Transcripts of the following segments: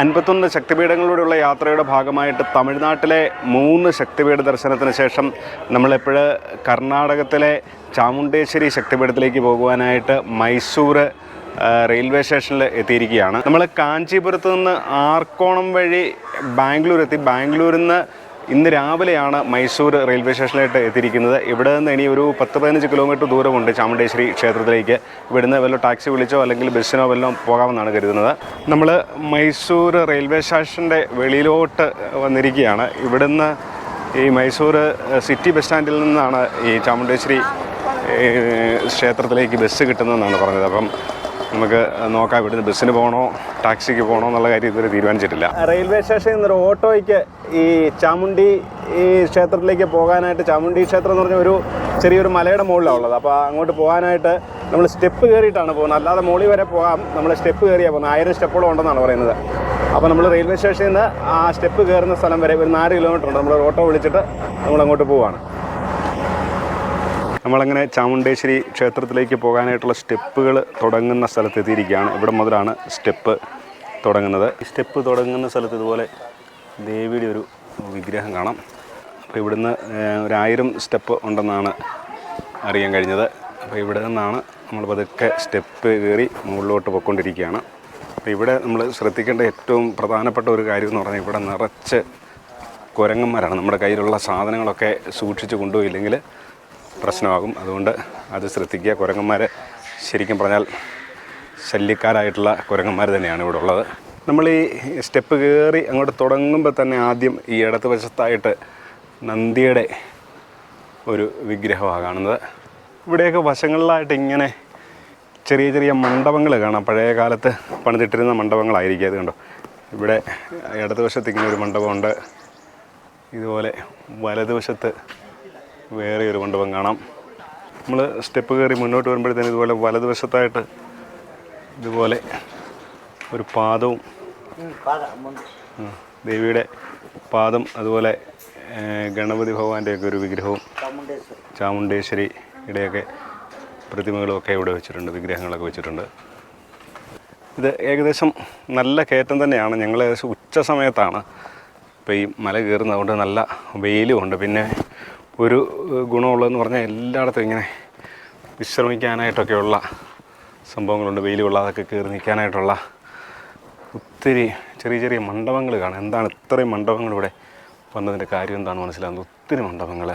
അൻപത്തൊന്ന് ശക്തിപീഠങ്ങളിലൂടെയുള്ള യാത്രയുടെ ഭാഗമായിട്ട് തമിഴ്നാട്ടിലെ മൂന്ന് ശക്തിപീഠ ദർശനത്തിന് ശേഷം നമ്മളെപ്പോഴ് കർണാടകത്തിലെ ചാമുണ്ടേശ്വരി ശക്തിപീഠത്തിലേക്ക് പോകുവാനായിട്ട് മൈസൂർ റെയിൽവേ സ്റ്റേഷനിൽ എത്തിയിരിക്കുകയാണ്. നമ്മൾ കാഞ്ചീപുരത്ത് നിന്ന് ആർക്കോണം വഴി ബാംഗ്ലൂർ എത്തി ബാംഗ്ലൂരിൽ നിന്ന് ഇന്ന് രാവിലെയാണ് മൈസൂർ റെയിൽവേ സ്റ്റേഷനിലായിട്ട് എത്തിയിരിക്കുന്നത്. ഇവിടെ നിന്ന് ഇനി ഒരു പത്ത് പതിനഞ്ച് കിലോമീറ്റർ ദൂരമുണ്ട് ചാമുണ്ടേശ്വരി ക്ഷേത്രത്തിലേക്ക്. ഇവിടുന്ന് വല്ല ടാക്സി വിളിച്ചോ അല്ലെങ്കിൽ ബസ്സിനോ വല്ലതും പോകാമെന്നാണ് കരുതുന്നത്. നമ്മൾ മൈസൂർ റെയിൽവേ സ്റ്റേഷന്റെ വെളിയിലോട്ട് വന്നിരിക്കുകയാണ്. ഇവിടുന്ന് ഈ മൈസൂർ സിറ്റി ബസ് സ്റ്റാൻഡിൽ നിന്നാണ് ഈ ചാമുണ്ടേശ്വരി ക്ഷേത്രത്തിലേക്ക് ബസ് കിട്ടുന്നതെന്നാണ് പറഞ്ഞത്. അപ്പം നമുക്ക് നോക്കാം ഇവിടുന്ന് ബസ്സിന് പോകണോ ടാക്സിക്ക് പോകണോ എന്നുള്ള കാര്യം ഇതുവരെ തീരുമാനിച്ചിട്ടില്ല. റെയിൽവേ സ്റ്റേഷനിൽ നിന്ന് ഒരു ഓട്ടോയ്ക്ക് ഈ ചാമുണ്ടി ഈ ക്ഷേത്രത്തിലേക്ക് പോകാനായിട്ട് ചാമുണ്ടി ക്ഷേത്രം എന്ന് പറഞ്ഞ ഒരു ചെറിയൊരു മലയുടെ മുകളിലാണ് ഉള്ളത്. അപ്പോൾ അങ്ങോട്ട് പോകാനായിട്ട് നമ്മൾ സ്റ്റെപ്പ് കയറിയിട്ടാണ് പോകുന്നത്. അല്ലാതെ മുകളിൽ വരെ പോകാം നമ്മൾ സ്റ്റെപ്പ് കയറിയാണ് പോകുന്നത്. ആയിരം സ്റ്റെപ്പോളം ഉണ്ടെന്നാണ് പറയുന്നത്. അപ്പോൾ നമ്മൾ റെയിൽവേ സ്റ്റേഷനിൽ നിന്ന് ആ സ്റ്റെപ്പ് കയറുന്ന സ്ഥലം വരെ ഒരു നാല് കിലോമീറ്റർ ഉണ്ട്. നമ്മൾ ഓട്ടോ വിളിച്ചിട്ട് നമ്മൾ അങ്ങോട്ട് പോവുകയാണ് നമ്മളങ്ങനെ ചാമുണ്ടേശ്വരി ക്ഷേത്രത്തിലേക്ക് പോകാനായിട്ടുള്ള സ്റ്റെപ്പുകൾ തുടങ്ങുന്ന സ്ഥലത്ത് എത്തിയിരിക്കുകയാണ് ഇവിടെ മുതലാണ് സ്റ്റെപ്പ് തുടങ്ങുന്നത്. ഈ സ്റ്റെപ്പ് തുടങ്ങുന്ന സ്ഥലത്ത് ഇതുപോലെ ദേവിയുടെ ഒരു വിഗ്രഹം കാണാം. അപ്പോൾ ഇവിടുന്ന് ഒരായിരം സ്റ്റെപ്പ് ഉണ്ടെന്നാണ് അറിയാൻ കഴിഞ്ഞത്. അപ്പോൾ ഇവിടെ നിന്നാണ് നമ്മൾ പതുക്കെ സ്റ്റെപ്പ് കയറി മുകളിലോട്ട് പൊയ്ക്കൊണ്ടിരിക്കുകയാണ്. അപ്പോൾ ഇവിടെ നമ്മൾ ശ്രദ്ധിക്കേണ്ട ഏറ്റവും പ്രധാനപ്പെട്ട ഒരു കാര്യം എന്ന് പറഞ്ഞാൽ ഇവിടെ നിറച്ച് കുരങ്ങന്മാരാണ്. നമ്മുടെ കയ്യിലുള്ള സാധനങ്ങളൊക്കെ സൂക്ഷിച്ച് കൊണ്ടുപോയില്ലെങ്കിൽ പ്രശ്നമാകും. അതുകൊണ്ട് അത് ശ്രദ്ധിക്കുക. കുരങ്ങന്മാർ ശരിക്കും പറഞ്ഞാൽ ശല്യക്കാരായിട്ടുള്ള കുരങ്ങന്മാർ തന്നെയാണ് ഇവിടെ ഉള്ളത്. നമ്മൾ ഈ സ്റ്റെപ്പ് കയറി അങ്ങോട്ട് തുടങ്ങുമ്പോൾ തന്നെ ആദ്യം ഈ ഇടത്ത് വശത്തായിട്ട് നന്ദിയുടെ ഒരു വിഗ്രഹമാണ് കാണുന്നത്. ഇവിടെയൊക്കെ വശങ്ങളിലായിട്ട് ഇങ്ങനെ ചെറിയ ചെറിയ മണ്ഡപങ്ങൾ കാണാം. പഴയ കാലത്ത് പണിതിട്ടിരുന്ന മണ്ഡപങ്ങളായിരിക്കും. അത് കണ്ടോ? ഇവിടെ ഇടതുവശത്ത് ഇങ്ങനെ ഒരു മണ്ഡപമുണ്ട്. ഇതുപോലെ വലതുവശത്ത് വേറെ ഒരു മണ്ഡപം കാണാം. നമ്മൾ സ്റ്റെപ്പ് കയറി മുന്നോട്ട് വരുമ്പോഴത്തേന് ഇതുപോലെ വലതുവശത്തായിട്ട് ഇതുപോലെ ഒരു പാദവും ദേവിയുടെ പാദം അതുപോലെ ഗണപതി ഭഗവാന്റെയൊക്കെ ഒരു വിഗ്രഹവും ചാമുണ്ടേശ്വരിയുടെയൊക്കെ പ്രതിമകളുമൊക്കെ ഇവിടെ വെച്ചിട്ടുണ്ട് വിഗ്രഹങ്ങളൊക്കെ വെച്ചിട്ടുണ്ട്. ഇത് ഏകദേശം നല്ല കയറ്റം തന്നെയാണ്. ഞങ്ങൾ ഏകദേശം ഉച്ച സമയത്താണ് ഇപ്പോൾ ഈ മല കയറുന്നതുകൊണ്ട് നല്ല വെയിലും ഉണ്ട്. പിന്നെ ഒരു ഗുണമുള്ളതെന്ന് പറഞ്ഞാൽ എല്ലായിടത്തും ഇങ്ങനെ വിശ്രമിക്കാനായിട്ടൊക്കെയുള്ള സംഭവങ്ങളുണ്ട്. വെയിൽ കൊള്ളാതൊക്കെ കയറി നിൽക്കാനായിട്ടുള്ള ഒത്തിരി ചെറിയ ചെറിയ മണ്ഡപങ്ങൾ കാണാം. എന്താണ് ഇത്രയും മണ്ഡപങ്ങൾ ഇവിടെ വന്നതിന്റെ കാര്യം എന്താണ് മനസ്സിലാകുന്നത്? ഒത്തിരി മണ്ഡപങ്ങൾ.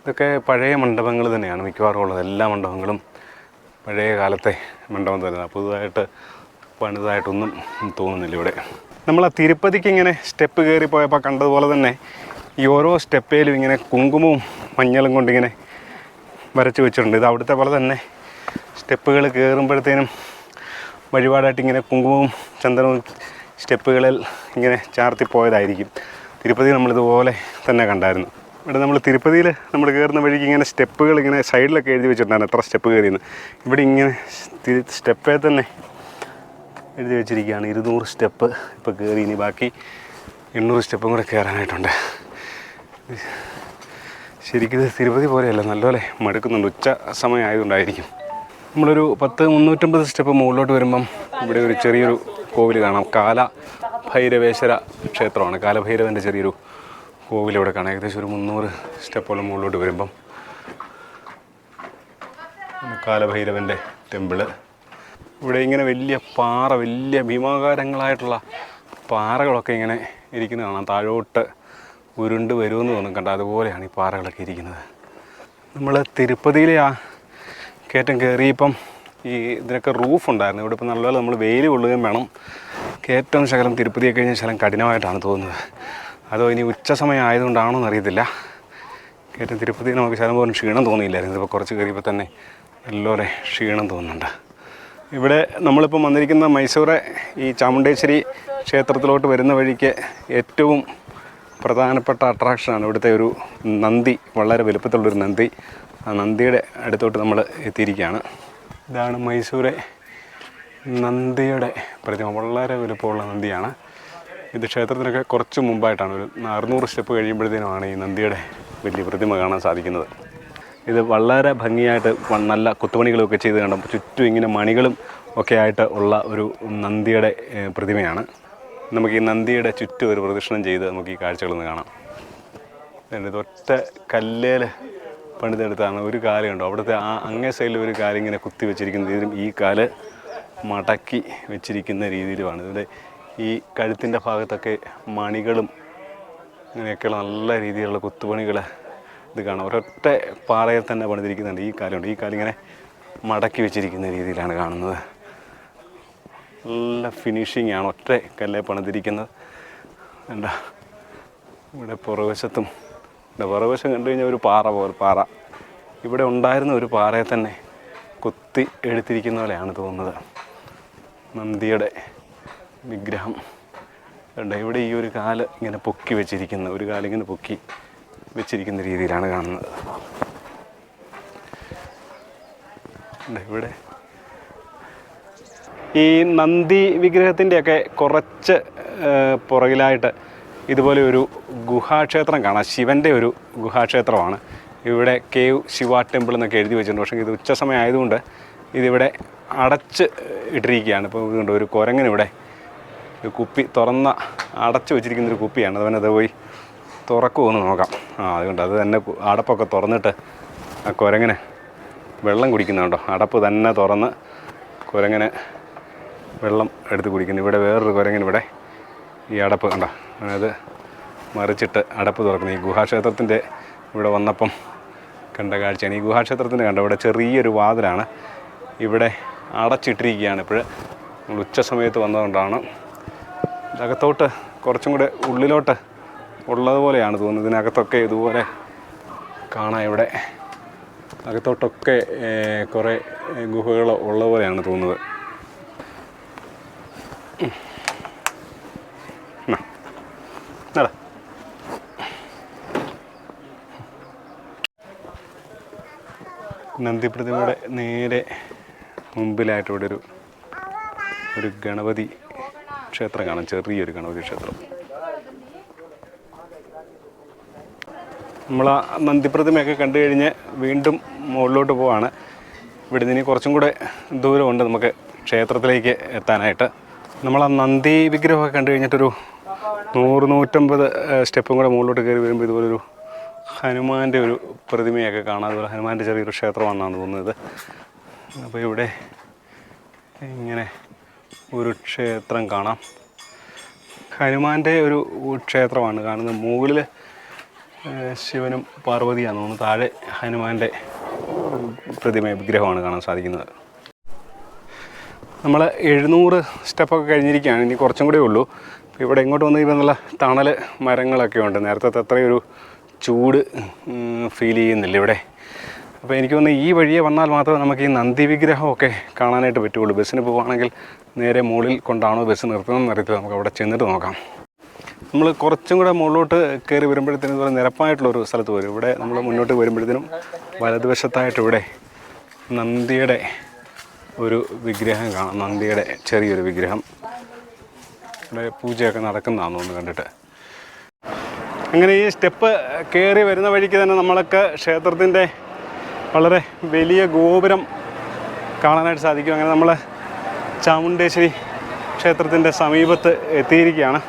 ഇതൊക്കെ പഴയ മണ്ഡപങ്ങൾ തന്നെയാണ്. മിക്കവാറും ഉള്ളത്. എല്ലാ മണ്ഡപങ്ങളും പഴയ കാലത്തെ മണ്ഡപം തന്നെയാണ്. പുതുതായിട്ട് പണിതായിട്ടൊന്നും തോന്നുന്നില്ല ഇവിടെ. നമ്മൾ ആ തിരുപ്പതിക്ക് ഇങ്ങനെ സ്റ്റെപ്പ് കയറി പോയപ്പോൾ കണ്ടതുപോലെ തന്നെ ഈ ഓരോ സ്റ്റെപ്പേലും ഇങ്ങനെ കുങ്കുമവും മഞ്ഞളും കൊണ്ടിങ്ങനെ വരച്ച് വെച്ചിട്ടുണ്ട്. ഇത് അവിടുത്തെ പോലെ തന്നെ സ്റ്റെപ്പുകൾ കയറുമ്പോഴത്തേനും വഴിപാടായിട്ട് ഇങ്ങനെ കുങ്കുമവും ചന്ദനവും സ്റ്റെപ്പുകളിൽ ഇങ്ങനെ ചാർത്തി പോയതായിരിക്കും. തിരുപ്പതി നമ്മളിതുപോലെ തന്നെ കണ്ടായിരുന്നു. ഇവിടെ നമ്മൾ തിരുപ്പതിയിൽ നമ്മൾ കയറുന്ന വഴിക്ക് ഇങ്ങനെ സ്റ്റെപ്പുകൾ ഇങ്ങനെ സൈഡിലൊക്കെ എഴുതി വെച്ചിട്ടുണ്ടായിരുന്നു. എത്ര സ്റ്റെപ്പ് കയറിയെന്ന്. ഇവിടെ ഇങ്ങനെ സ്റ്റെപ്പേ തന്നെ എഴുതി വെച്ചിരിക്കുകയാണ്. ഇരുന്നൂറ് സ്റ്റെപ്പ് ഇപ്പോൾ കയറി. ഇനി ബാക്കി എണ്ണൂറ് സ്റ്റെപ്പും കൂടെ കയറാനായിട്ടുണ്ട്. ശരിക്കും തിരുപ്പതി പോലെയല്ല നല്ലപോലെ മടുക്കുന്നുണ്ട്. ഉച്ച സമയമായതുകൊണ്ടായിരിക്കും. നമ്മളൊരു പത്ത് മുന്നൂറ്റമ്പത് സ്റ്റെപ്പ് മുകളിലോട്ട് വരുമ്പം ഇവിടെ ഒരു ചെറിയൊരു കോവിൽ കാണാം. കാല ഭൈരവേശ്വര ക്ഷേത്രമാണ്. കാലഭൈരവന്റെ ചെറിയൊരു കോവിൽ ഇവിടെ കാണാം. ഏകദേശം ഒരു മുന്നൂറ് സ്റ്റെപ്പോളം മുകളിലോട്ട് വരുമ്പം കാലഭൈരവന്റെ ടെമ്പിൾ ഇവിടെ ഇങ്ങനെ വലിയ പാറ വലിയ ഭീമാകാരങ്ങളായിട്ടുള്ള പാറകളൊക്കെ ഇങ്ങനെ ഇരിക്കുന്നത് കാണാം. താഴോട്ട് ഉരുണ്ട് വരുമെന്ന് തോന്നും. കണ്ട? അതുപോലെയാണ് ഈ പാറകളൊക്കെ ഇരിക്കുന്നത്. നമ്മൾ തിരുപ്പതിയിലെ ആ കയറ്റം കയറിയപ്പം ഈ ഇതിനൊക്കെ റൂഫ് ഉണ്ടായിരുന്നു. ഇവിടെ ഇപ്പം നല്ലപോലെ നമ്മൾ വെയിൽ കൊള്ളുകയും വേണം. കയറ്റം ശകലം തിരുപ്പതിയൊക്കെ കഴിഞ്ഞ ശകലം കഠിനമായിട്ടാണ് തോന്നുന്നത്. അതോ ഇനി ഉച്ച സമയം ആയതുകൊണ്ടാണോ എന്നറിയത്തില്ല. കയറ്റം തിരുപ്പതി നമുക്ക് ശകലം പോലും ക്ഷീണം തോന്നിയില്ലായിരുന്നു. ഇതിപ്പോൾ കുറച്ച് കയറിയപ്പോൾ തന്നെ നല്ലപോലെ ക്ഷീണം തോന്നുന്നുണ്ട്. ഇവിടെ നമ്മളിപ്പം വന്നിരിക്കുന്ന മൈസൂറെ ഈ ചാമുണ്ടേശ്വരി ക്ഷേത്രത്തിലോട്ട് വരുന്ന വഴിക്ക് ഏറ്റവും പ്രധാനപ്പെട്ട അട്രാക്ഷനാണ് ഇവിടുത്തെ ഒരു നന്ദി വളരെ വലുപ്പത്തിലുള്ളൊരു നന്ദി. ആ നന്ദിയുടെ അടുത്തോട്ട് നമ്മൾ എത്തിയിരിക്കുകയാണ്. ഇതാണ് മൈസൂരെ നന്ദിയുടെ പ്രതിമ വളരെ വലുപ്പമുള്ള നന്ദിയാണ്. ഇത് ക്ഷേത്രത്തിനൊക്കെ കുറച്ച് മുമ്പായിട്ടാണ് ഒരു അറുന്നൂറ് സ്റ്റെപ്പ് കഴിയുമ്പോഴത്തേനുമാണ് ഈ നന്ദിയുടെ വലിയ പ്രതിമ കാണാൻ സാധിക്കുന്നത്. ഇത് വളരെ ഭംഗിയായിട്ട് നല്ല കുത്തുപണികളൊക്കെ ചെയ്ത് കണ്ടപ്പോൾ ചുറ്റും ഇങ്ങനെ മണികളും ഒക്കെ ആയിട്ട് ഉള്ള ഒരു നന്ദിയുടെ പ്രതിമയാണ്. നമുക്ക് ഈ നന്ദിയുടെ ചുറ്റും ഒരു പ്രദക്ഷിണം ചെയ്ത് നമുക്ക് ഈ കാഴ്ചകളൊന്ന് കാണാം. ഇത് ഒറ്റ കല്ലേൽ പണിതെടുത്താണ് ഒരു കാലുണ്ടോ അവിടുത്തെ ആ അങ്ങേ സൈഡിൽ ഒരു കാലിങ്ങനെ കുത്തി വെച്ചിരിക്കുന്ന രീതിയിലും ഈ കാൽ മടക്കി വെച്ചിരിക്കുന്ന രീതിയിലുമാണ്. ഇതിന്റെ ഈ കഴുത്തിന്റെ ഭാഗത്തൊക്കെ മണികളും ഇങ്ങനെയൊക്കെയുള്ള നല്ല രീതിയിലുള്ള കുത്തുപണികൾ ഇത് കാണാം. ഒരൊറ്റ പാറയിൽ തന്നെ പണിതിരിക്കുന്നുണ്ട് ഈ കാലുണ്ട്. ഈ കാലിങ്ങനെ മടക്കി വെച്ചിരിക്കുന്ന രീതിയിലാണ് കാണുന്നത്. നല്ല ഫിനിഷിംഗ് ആണ് ഒറ്റ കല്ലേ പണിതിരിക്കുന്നത്. എന്താ ഇവിടെ പുറവശത്തും ഇവിടെ പുറവശം കണ്ടു കഴിഞ്ഞാൽ ഒരു പാറ പോലെ പാറ. ഇവിടെ ഉണ്ടായിരുന്ന ഒരു പാറയെ തന്നെ കുത്തി എടുത്തിരിക്കുന്ന പോലെയാണ് തോന്നുന്നത്. നന്ദിയുടെ വിഗ്രഹം. ഉണ്ട് ഇവിടെ ഈ ഒരു കാൽ ഇങ്ങനെ പൊക്കി വെച്ചിരിക്കുന്ന ഒരു കാലിങ്ങനെ പൊക്കി വെച്ചിരിക്കുന്ന രീതിയിലാണ് കാണുന്നത്. ഇവിടെ ഈ നന്ദി വിഗ്രഹത്തിന്റെയൊക്കെ കുറച്ച് പുറകിലായിട്ട് ഇതുപോലെ ഒരു ഗുഹാക്ഷേത്രം കാണാം. ശിവന്റെ ഒരു ഗുഹാക്ഷേത്രമാണ്. ഇവിടെ കേവ് ശിവ ടെമ്പിൾ എന്നൊക്കെ എഴുതി വെച്ചിട്ടുണ്ട്. പക്ഷേ ഇത് ഉച്ച സമയം ആയതുകൊണ്ട് ഇതിവിടെ അടച്ച് ഇട്ടിരിക്കുകയാണ്. ഇപ്പോൾ ഇതുകൊണ്ട് ഒരു കുരങ്ങനിവിടെ ഒരു കുപ്പി തുറന്ന അടച്ചു വെച്ചിരിക്കുന്ന ഒരു കുപ്പിയാണ്. അത് പോയി തുറക്കുമോ എന്ന് നോക്കാം. ആ അതുകൊണ്ട് അത് തന്നെ അടപ്പൊക്കെ തുറന്നിട്ട് ആ കുരങ്ങനെ വെള്ളം കുടിക്കുന്നുണ്ടോ? അടപ്പ് തന്നെ തുറന്ന് കുരങ്ങനെ വെള്ളം എടുത്ത് കുടിക്കുന്നു. ഇവിടെ വേറൊരു കുരങ്ങൻ ഇവിടെ ഈ അടപ്പ് കണ്ട? അതായത് മറിച്ചിട്ട് അടപ്പ് തുറക്കുന്നു. ഈ ഗുഹാക്ഷേത്രത്തിന്റെ ഇവിടെ വന്നപ്പം കണ്ട കാഴ്ചയാണ്. ഈ ഗുഹാക്ഷേത്രത്തിന്റെ കണ്ട? ഇവിടെ ചെറിയൊരു വാതിലാണ്. ഇവിടെ അടച്ചിട്ടിരിക്കുകയാണ് ഇപ്പോൾ. നമ്മൾ ഉച്ച സമയത്ത് വന്നതുകൊണ്ടാണ് അകത്തോട്ട് കുറച്ചും കൂടെ ഉള്ളിലോട്ട് ഉള്ളതുപോലെയാണ് തോന്നുന്നത്. ഇതിനകത്തൊക്കെ ഇതുപോലെ കാണാം. ഇവിടെ അകത്തോട്ടൊക്കെ കുറേ ഗുഹകൾ ഉള്ളതുപോലെയാണ് തോന്നുന്നത്. നന്ദി പ്രതിമയുടെ നേരെ മുമ്പിലായിട്ട് ഇവിടെ ഒരു ഒരു ഗണപതി ക്ഷേത്രം കാണാം. ചെറിയൊരു ഗണപതി ക്ഷേത്രം. നമ്മൾ ആ നന്ദിപ്രതിമയൊക്കെ കണ്ടു കഴിഞ്ഞ് വീണ്ടും മുകളിലോട്ട് പോവാണ്. ഇവിടെ നിന്ന് കുറച്ചും കൂടെ ദൂരമുണ്ട് നമുക്ക് ക്ഷേത്രത്തിലേക്ക് എത്താനായിട്ട്. നമ്മൾ ആ നന്ദി വിഗ്രഹമൊക്കെ കണ്ടു കഴിഞ്ഞിട്ടൊരു നൂറ് നൂറ്റമ്പത് സ്റ്റെപ്പും കൂടെ മുകളിലോട്ട് കയറി വരുമ്പോൾ ഇതുപോലൊരു ഹനുമാന്റെ ഒരു പ്രതിമയൊക്കെ കാണാം. അതുപോലെ ഹനുമാന്റെ ചെറിയൊരു ക്ഷേത്രമാണെന്നാണ് തോന്നുന്നത്. അപ്പോൾ ഇവിടെ ഇങ്ങനെ ഒരു ക്ഷേത്രം കാണാം. ഹനുമാന്റെ ഒരു ക്ഷേത്രമാണ് കാണുന്നത്. മുകളിൽ ശിവനും പാർവതിയാണ് തോന്നുന്നു. താഴെ ഹനുമാന്റെ പ്രതിമ വിഗ്രഹമാണ് കാണാൻ സാധിക്കുന്നത്. നമ്മൾ എഴുന്നൂറ് സ്റ്റെപ്പൊക്കെ കഴിഞ്ഞിരിക്കുകയാണ്. ഇനി കുറച്ചും കൂടെ ഉള്ളൂ. ഇവിടെ ഇങ്ങോട്ട് വന്ന്? കഴിയുമ്പോൾ നല്ല തണൽ മരങ്ങളൊക്കെ ഉണ്ട്. നേരത്തെ അത്രയൊരു ചൂട് ഫീൽ ചെയ്യുന്നില്ല ഇവിടെ. അപ്പോൾ എനിക്ക് തോന്നുന്നു ഈ വഴിയെ വന്നാൽ മാത്രമേ നമുക്ക് ഈ നന്ദി വിഗ്രഹമൊക്കെ കാണാനായിട്ട് പറ്റുള്ളൂ. ബസ്സിന് പോവുകയാണെങ്കിൽ നേരെ മുകളിൽ കൊണ്ടാണോ ബസ് നിർത്തുന്നതെന്ന് അറിയത്തില്ല. നമുക്ക് അവിടെ ചെന്നിട്ട് നോക്കാം. നമ്മൾ കുറച്ചും കൂടെ മുകളിലോട്ട് കയറി വരുമ്പോഴത്തേനും ഇതുപോലെ നിരപ്പായിട്ടുള്ളൊരു സ്ഥലത്ത് വരും. ഇവിടെ നമ്മൾ മുന്നോട്ട് വരുമ്പോഴത്തേനും വലതുവശത്തായിട്ട് ഇവിടെ നന്ദിയുടെ ഒരു വിഗ്രഹം കാണാം. നന്ദിയുടെ ചെറിയൊരു വിഗ്രഹം. ഇവിടെ പൂജയൊക്കെ നടക്കുന്നതാണെന്ന് തോന്നുന്നു കണ്ടിട്ട്. അങ്ങനെ ഈ സ്റ്റെപ്പ് കയറി വരുന്ന വഴിക്ക് തന്നെ നമ്മളൊക്കെ ക്ഷേത്രത്തിന്റെ വളരെ വലിയ ഗോപുരം കാണാനായിട്ട് സാധിക്കും. അങ്ങനെ നമ്മൾ ചാമുണ്ടേശ്വരി ക്ഷേത്രത്തിന്റെ സമീപത്ത് എത്തിയിരിക്കുകയാണ്.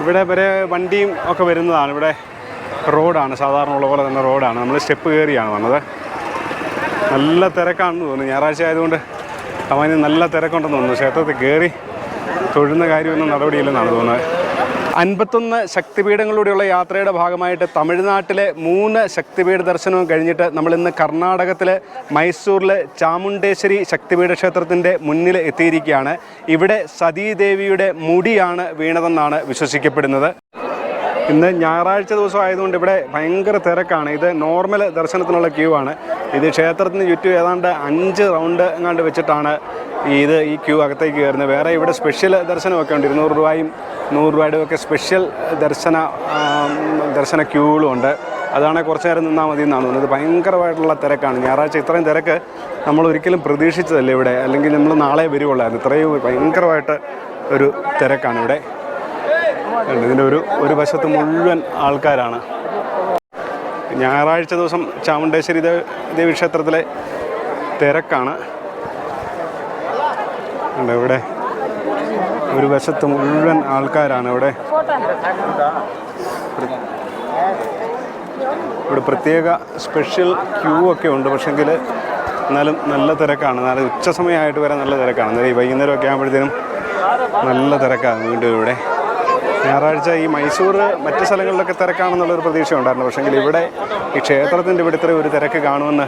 ഇവിടെ വരെ വണ്ടിയും ഒക്കെ വരുന്നതാണ്. ഇവിടെ റോഡാണ് സാധാരണ ഉള്ള പോലെ തന്നെ റോഡാണ്. നമ്മൾ സ്റ്റെപ്പ് കയറിയാണ് വന്നത്. നല്ല തിരക്കാണെന്ന് തോന്നുന്നു. ഞായറാഴ്ച ആയതുകൊണ്ട് അവന് നല്ല തിരക്കുണ്ടെന്ന് തോന്നുന്നു. ക്ഷേത്രത്തിൽ കയറി തൊഴുന്ന കാര്യമൊന്നും നടപടിയില്ലെന്നാണ് തോന്നുന്നത്. അൻപത്തൊന്ന് ശക്തിപീഠങ്ങളിലൂടെയുള്ള യാത്രയുടെ ഭാഗമായിട്ട് തമിഴ്നാട്ടിലെ മൂന്ന് ശക്തിപീഠ ദർശനവും കഴിഞ്ഞിട്ട് നമ്മൾ ഇന്ന് കർണാടകത്തിലെ മൈസൂരിലെ ചാമുണ്ടേശ്വരി ശക്തിപീഠ ക്ഷേത്രത്തിന്റെ മുന്നിൽ എത്തിയിരിക്കുകയാണ്. ഇവിടെ സതീദേവിയുടെ മുടിയാണ് വീണതെന്നാണ് വിശ്വസിക്കപ്പെടുന്നത്. ഇന്ന് ഞായറാഴ്ച ദിവസം ആയതുകൊണ്ട് ഇവിടെ ഭയങ്കര തിരക്കാണ്. ഇത് നോർമൽ ദർശനത്തിനുള്ള ക്യൂ ആണ് ഇത് ക്ഷേത്രത്തിന് ചുറ്റും ഏതാണ്ട് അഞ്ച് റൗണ്ട് എങ്ങാണ്ട് വെച്ചിട്ടാണ് ഇത് ഈ ക്യൂ അകത്തേക്ക് കയറുന്നത്. വേറെ ഇവിടെ സ്പെഷ്യൽ ദർശനമൊക്കെ ഉണ്ട്. ഇരുന്നൂറ് രൂപയും നൂറ് രൂപയുടെ ഒക്കെ സ്പെഷ്യൽ ദർശന ദർശന ക്യൂകളും ഉണ്ട്. അതാണ് കുറച്ച് നേരം നിന്നാൽ മതി എന്നാണ് തോന്നുന്നത്. ഭയങ്കരമായിട്ടുള്ള തിരക്കാണ്. ഞായറാഴ്ച ഇത്രയും തിരക്ക് നമ്മൾ ഒരിക്കലും പ്രതീക്ഷിച്ചതല്ല ഇവിടെ? അല്ലെങ്കിൽ നമ്മൾ നാളെ വരുവുള്ളായിരുന്നു. ഇത്രയും ഭയങ്കരമായിട്ട് ഒരു തിരക്കാണ് ഇവിടെ. ഇതിന്റെ ഒരു ഒരു വശത്ത് മുഴുവൻ ആൾക്കാരാണ്. ഞായറാഴ്ച ദിവസം ചാമുണ്ടേശ്വരി ദേവി ക്ഷേത്രത്തിലെ തിരക്കാണ്. ഉണ്ട് ഇവിടെ. ഒരു വശത്ത് മുഴുവൻ ആൾക്കാരാണ് ഇവിടെ. ഇവിടെ പ്രത്യേക സ്പെഷ്യൽ ക്യൂ ഒക്കെ ഉണ്ട്. പക്ഷെങ്കിൽ എന്നാലും നല്ല തിരക്കാണ്. എന്നാലും ഉച്ച സമയമായിട്ട് വരെ നല്ല തിരക്കാണ്. അന്നേരം ഈ വൈകുന്നേരം ഒക്കെ ആകുമ്പോഴത്തേനും നല്ല തിരക്കാണ് വീണ്ടും ഇവിടെ. ഞായറാഴ്ച ഈ മൈസൂർ മറ്റ് സ്ഥലങ്ങളിലൊക്കെ തിരക്കാണെന്നുള്ളൊരു പ്രതീക്ഷ ഉണ്ടായിരുന്നു പക്ഷെങ്കിൽ ഇവിടെ ഈ ക്ഷേത്രത്തിന്റെ ഇവിടെ ഇത്രയും ഒരു തിരക്ക് കാണുമെന്ന്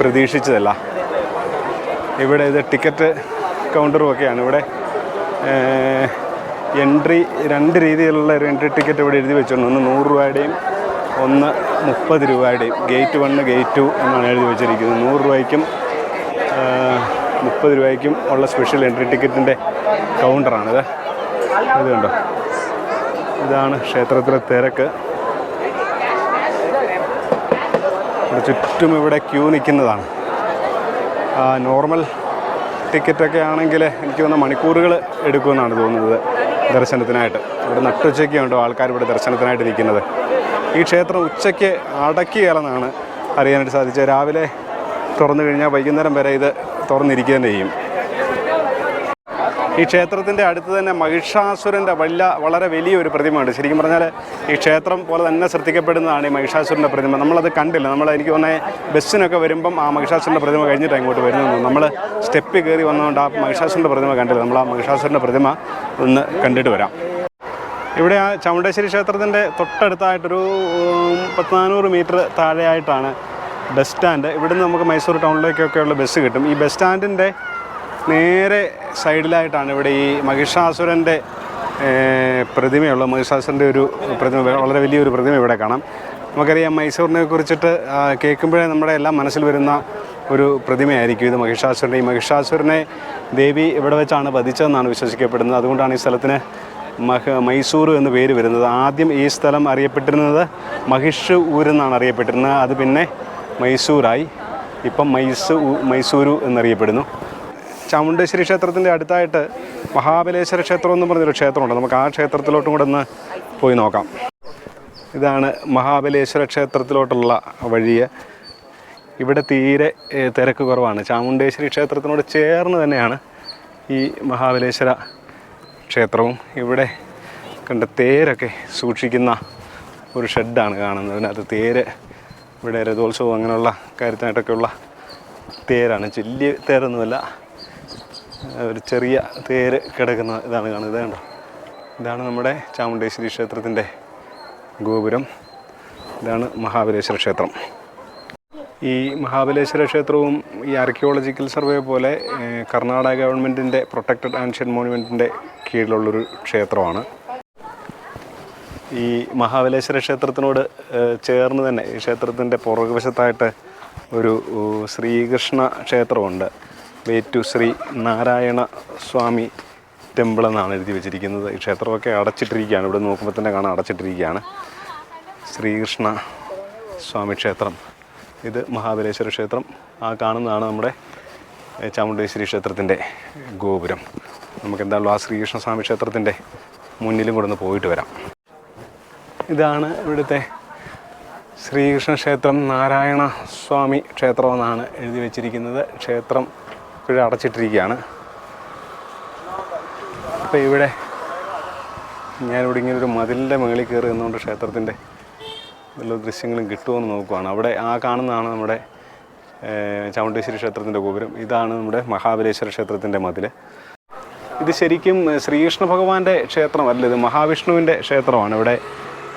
പ്രതീക്ഷിച്ചതല്ല. ഇവിടെ ഇത് ടിക്കറ്റ് കൗണ്ടറും ഒക്കെയാണ്. ഇവിടെ എൻട്രി രണ്ട് രീതിയിലുള്ള ഒരു എൻട്രി ടിക്കറ്റ് ഇവിടെ എഴുതി വെച്ചിട്ടുണ്ട്. ഒന്ന് നൂറ് രൂപയുടെയും ഒന്ന് മുപ്പത് രൂപയുടെയും. ഗേറ്റ് വണ്ണ് ഗേറ്റ് ടു എന്നാണ് എഴുതി വെച്ചിരിക്കുന്നത്. നൂറ് രൂപയ്ക്കും മുപ്പത് രൂപയ്ക്കും ഉള്ള സ്പെഷ്യൽ എൻട്രി ടിക്കറ്റിന്റെ കൗണ്ടറാണിത് ഇത് കണ്ടോ? ഇതാണ് ക്ഷേത്രത്തിലെ തിരക്ക്. ചുറ്റും ഇവിടെ ക്യൂ നിൽക്കുന്നതാണ്. നോർമൽ ടിക്കറ്റൊക്കെ ആണെങ്കിൽ എനിക്ക് തോന്നുന്ന മണിക്കൂറുകൾ എടുക്കുമെന്നാണ് തോന്നുന്നത് ദർശനത്തിനായിട്ട്. ഇവിടെ നട്ടുച്ചയ്ക്ക് ഉണ്ടോ ആൾക്കാർ ഇവിടെ ദർശനത്തിനായിട്ട് നിൽക്കുന്നത്. ഈ ക്ഷേത്രം ഉച്ചയ്ക്ക് അടക്കിയാലെന്നാണ് അറിയാനായിട്ട് സാധിച്ചത്. രാവിലെ തുറന്നു കഴിഞ്ഞാൽ വൈകുന്നേരം വരെ ഇത് തുറന്നിരിക്കുക തന്നെ ചെയ്യും. ഈ ക്ഷേത്രത്തിന്റെ അടുത്ത് തന്നെ മഹിഷാസുരന്റെ വല്ല വളരെ വലിയൊരു പ്രതിമയുണ്ട്. ശരിക്കും പറഞ്ഞാൽ ഈ ക്ഷേത്രം പോലെ തന്നെ ശ്രദ്ധിക്കപ്പെടുന്നതാണ് ഈ മഹിഷാസുരന്റെ പ്രതിമ. നമ്മളത് കണ്ടില്ല. നമ്മൾ എനിക്ക് തോന്നുന്നത് ബസ്സിനൊക്കെ വരുമ്പം ആ മഹിഷാസുരന്റെ പ്രതിമ കഴിഞ്ഞിട്ട് ഇങ്ങോട്ട് വരുന്നു നമ്മൾ സ്റ്റെപ്പ് കയറി വന്നുകൊണ്ട് ആ മഹിഷാസുരന്റെ പ്രതിമ കണ്ടില്ല. നമ്മൾ ആ മഹിഷാസുരന്റെ പ്രതിമ ഒന്ന് കണ്ടിട്ട് വരാം. ഇവിടെ ആ ചമുണ്ടേശ്വരി ക്ഷേത്രത്തിന്റെ തൊട്ടടുത്തായിട്ടൊരു പത്തിനാനൂറ് പത്ത് നാനൂറ് മീറ്റർ താഴെയായിട്ടാണ് ബസ് സ്റ്റാൻഡ്. ഇവിടുന്ന് നമുക്ക് മൈസൂർ ടൗണിലേക്കൊക്കെയുള്ള ബസ് കിട്ടും. ഈ ബസ് സ്റ്റാൻഡിന്റെ നേരെ സൈഡിലായിട്ടാണ് ഇവിടെ ഈ മഹിഷാസുരന്റെ പ്രതിമയുള്ള മഹിഷാസുരന്റെ ഒരു പ്രതിമ വളരെ വലിയൊരു പ്രതിമ ഇവിടെ കാണാം. നമുക്കറിയാം മൈസൂറിനെ കുറിച്ചിട്ട് കേൾക്കുമ്പോഴേ നമ്മുടെ എല്ലാം മനസ്സിൽ വരുന്ന ഒരു പ്രതിമയായിരിക്കും ഇത് മഹിഷാസുരന്റെ. ഈ മഹിഷാസുരനെ ദേവി ഇവിടെ വെച്ചാണ് വധിച്ചതെന്നാണ് വിശ്വസിക്കപ്പെടുന്നത്. അതുകൊണ്ടാണ് ഈ സ്ഥലത്തിന് മഹ മൈസൂർ എന്ന് പേര് വരുന്നത്. ആദ്യം ഈ സ്ഥലം അറിയപ്പെട്ടിരുന്നത് മഹിഷ് ഊരെന്നാണ് അറിയപ്പെട്ടിരുന്നത്. അത് പിന്നെ മൈസൂരായി. ഇപ്പം മൈസൂ മൈസൂരു എന്നറിയപ്പെടുന്നു. ചാമുണ്ടേശ്വരി ക്ഷേത്രത്തിന്റെ അടുത്തായിട്ട് മഹാബലേശ്വര ക്ഷേത്രം എന്ന് പറഞ്ഞൊരു ക്ഷേത്രമുണ്ട്. നമുക്ക് ആ ക്ഷേത്രത്തിലോട്ടും കൂടെ ഒന്ന് പോയി നോക്കാം. ഇതാണ് മഹാബലേശ്വര ക്ഷേത്രത്തിലോട്ടുള്ള വഴി ഇവിടെ തീരെ തിരക്ക് കുറവാണ്. ചാമുണ്ടേശ്വരി ക്ഷേത്രത്തിനോട് ചേർന്ന് തന്നെയാണ് ഈ മഹാബലേശ്വര ക്ഷേത്രവും. ഇവിടെ കണ്ട തേരൊക്കെ സൂക്ഷിക്കുന്ന ഒരു ഷെഡാണ് കാണുന്നത്. അതിനകത്ത് തേര് ഇവിടെ രഥോത്സവം അങ്ങനെയുള്ള കാര്യത്തിനായിട്ടൊക്കെയുള്ള തേരാണ്. വലിയ തേരൊന്നുമല്ല. ഒരു ചെറിയ തേര് കിടക്കുന്ന ഇതാണ് കാണുന്നത്. കണ്ടോ? ഇതാണ് നമ്മുടെ ചാമുണ്ടേശ്വരി ക്ഷേത്രത്തിന്റെ ഗോപുരം. ഇതാണ് മഹാബലേശ്വര ക്ഷേത്രം. ഈ മഹാബലേശ്വര ക്ഷേത്രവും ഈ ആർക്കിയോളജിക്കൽ സർവേ പോലെ കർണാടക ഗവൺമെന്റിന്റെ പ്രൊട്ടക്റ്റഡ് ആൻഷ്യൻ മോണുമെന്റിന്റെ കീഴിലുള്ളൊരു ക്ഷേത്രമാണ്. ഈ മഹാബലേശ്വര ക്ഷേത്രത്തിനോട് ചേർന്ന് തന്നെ ഈ ക്ഷേത്രത്തിന്റെ പുറകുവശത്തായിട്ട് ഒരു ശ്രീകൃഷ്ണ ക്ഷേത്രമുണ്ട്. വേറ്റു ശ്രീ നാരായണ സ്വാമി ടെമ്പിൾ എന്നാണ് എഴുതി വെച്ചിരിക്കുന്നത്. ഈ ക്ഷേത്രമൊക്കെ അടച്ചിട്ടിരിക്കുകയാണ്. ഇവിടെ നോക്കുമ്പോൾ തന്നെ കാണാൻ അടച്ചിട്ടിരിക്കുകയാണ്. ശ്രീകൃഷ്ണ സ്വാമി ക്ഷേത്രം. ഇത് മഹാബലേശ്വര ക്ഷേത്രം. ആ കാണുന്നതാണ് നമ്മുടെ ചാമുണ്ടേശ്വരി ക്ഷേത്രത്തിന്റെ ഗോപുരം. നമുക്ക് എന്തായാലും ആ ശ്രീകൃഷ്ണ സ്വാമി ക്ഷേത്രത്തിന്റെ മുന്നിലും കൂടെ ഒന്ന് പോയിട്ട് വരാം. ഇതാണ് ഇവിടുത്തെ ശ്രീകൃഷ്ണ ക്ഷേത്രം നാരായണ സ്വാമി ക്ഷേത്രം എന്നാണ് എഴുതി വെച്ചിരിക്കുന്നത്. ക്ഷേത്രം ഇവിടെ അടച്ചിട്ടിരിക്കുകയാണ്. അപ്പോൾ ഇവിടെ ഞാനിവിടെ ഇങ്ങനെ ഒരു മതിലിന്റെ മുകളിൽ കയറി നിന്നുകൊണ്ട് ക്ഷേത്രത്തിന്റെ വല്ല ദൃശ്യങ്ങളും കിട്ടുമെന്ന് നോക്കുവാണ്. അവിടെ ആ കാണുന്നതാണ് നമ്മുടെ ചാമുണ്ടേശ്വരി ക്ഷേത്രത്തിന്റെ ഗോപുരം. ഇതാണ് നമ്മുടെ മഹാബലേശ്വര ക്ഷേത്രത്തിന്റെ മതിൽ ഇത് ശരിക്കും ശ്രീകൃഷ്ണ ഭഗവാന്റെ ക്ഷേത്രമല്ല ഇത് മഹാവിഷ്ണുവിന്റെ ക്ഷേത്രമാണ്. ഇവിടെ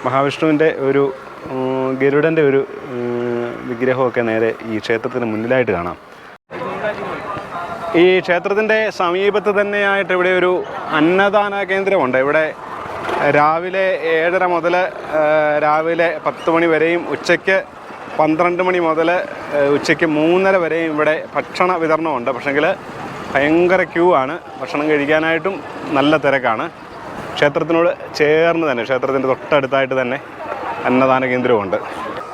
മഹാവിഷ്ണുവിന്റെ ഒരു ഗരുഡന്റെ ഒരു വിഗ്രഹമൊക്കെ നേരെ ഈ ക്ഷേത്രത്തിന് മുന്നിലായിട്ട് കാണാം. ഈ ക്ഷേത്രത്തിന്റെ സമീപത്ത് തന്നെയായിട്ട് ഇവിടെ ഒരു അന്നദാന കേന്ദ്രമുണ്ട്. ഇവിടെ രാവിലെ ഏഴര മുതൽ രാവിലെ പത്ത് മണി വരെയും ഉച്ചയ്ക്ക് പന്ത്രണ്ട് മണി മുതൽ ഉച്ചയ്ക്ക് മൂന്നര വരെയും ഇവിടെ ഭക്ഷണ വിതരണമുണ്ട്. പക്ഷേങ്കിൽ ഭയങ്കര ക്യൂ ആണ്. ഭക്ഷണം കഴിക്കാനായിട്ടും നല്ല തിരക്കാണ്. ക്ഷേത്രത്തിനോട് ചേർന്ന് തന്നെ ക്ഷേത്രത്തിന്റെ തൊട്ടടുത്തായിട്ട് തന്നെ അന്നദാന കേന്ദ്രമുണ്ട്.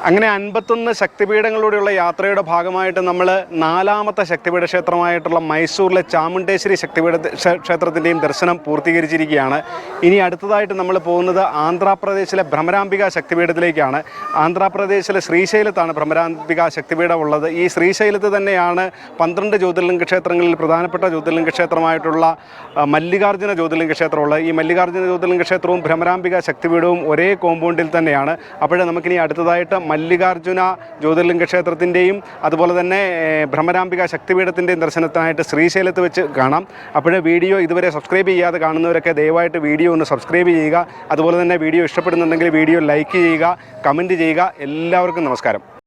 അങ്ങനെ അൻപത്തൊന്ന് ശക്തിപീഠങ്ങളിലൂടെയുള്ള യാത്രയുടെ ഭാഗമായിട്ട് നമ്മൾ നാലാമത്തെ ശക്തിപീഠ ക്ഷേത്രമായിട്ടുള്ള മൈസൂരിലെ ചാമുണ്ടേശ്വരി ശക്തിപീഠ ക്ഷേ- ക്ഷേത്രത്തിന്റെയും ദർശനം പൂർത്തീകരിച്ചിരിക്കുകയാണ്. ഇനി അടുത്തതായിട്ട് നമ്മൾ പോകുന്നത് ആന്ധ്രാപ്രദേശിലെ ഭ്രമരാംബിക ശക്തിപീഠത്തിലേക്കാണ്. ആന്ധ്രാപ്രദേശിലെ ശ്രീശൈലത്താണ് ഭ്രമരാംബിക ശക്തിപീഠം ഉള്ളത്. ഈ ശ്രീശൈലത്ത് തന്നെയാണ് പന്ത്രണ്ട് ജ്യോതിർലിംഗ ക്ഷേത്രങ്ങളിൽ പ്രധാനപ്പെട്ട ജ്യോതിർലിംഗ ക്ഷേത്രമായിട്ടുള്ള മല്ലികാർജുന ജ്യോതിർലിംഗ ക്ഷേത്രമുള്ളത്. ഈ മല്ലികാർജുന ജ്യോതിർലിംഗ ക്ഷേത്രവും ഭ്രമരാംബിക ശക്തിപീഠവും ഒരേ കോമ്പൗണ്ടിൽ തന്നെയാണ്. അപ്പോഴേ നമുക്കിനി അടുത്തതായിട്ട് മല്ലികാർജുന ജ്യോതിർലിംഗ ക്ഷേത്രത്തിന്റെയും അതുപോലെ തന്നെ ഭ്രമരാംബിക ശക്തിപീഠത്തിന്റെയും ദർശനത്തിനായിട്ട് ശ്രീശൈലത്ത് വെച്ച് കാണാം. അപ്പോൾ വീഡിയോ ഇതുവരെ സബ്സ്ക്രൈബ് ചെയ്യാതെ കാണുന്നവരൊക്കെ ദയവായിട്ട് വീഡിയോ ഒന്ന് സബ്സ്ക്രൈബ് ചെയ്യുക. അതുപോലെ തന്നെ വീഡിയോ ഇഷ്ടപ്പെടുന്നുണ്ടെങ്കിൽ വീഡിയോ ലൈക്ക് ചെയ്യുക കമന്റ് ചെയ്യുക. എല്ലാവർക്കും നമസ്കാരം.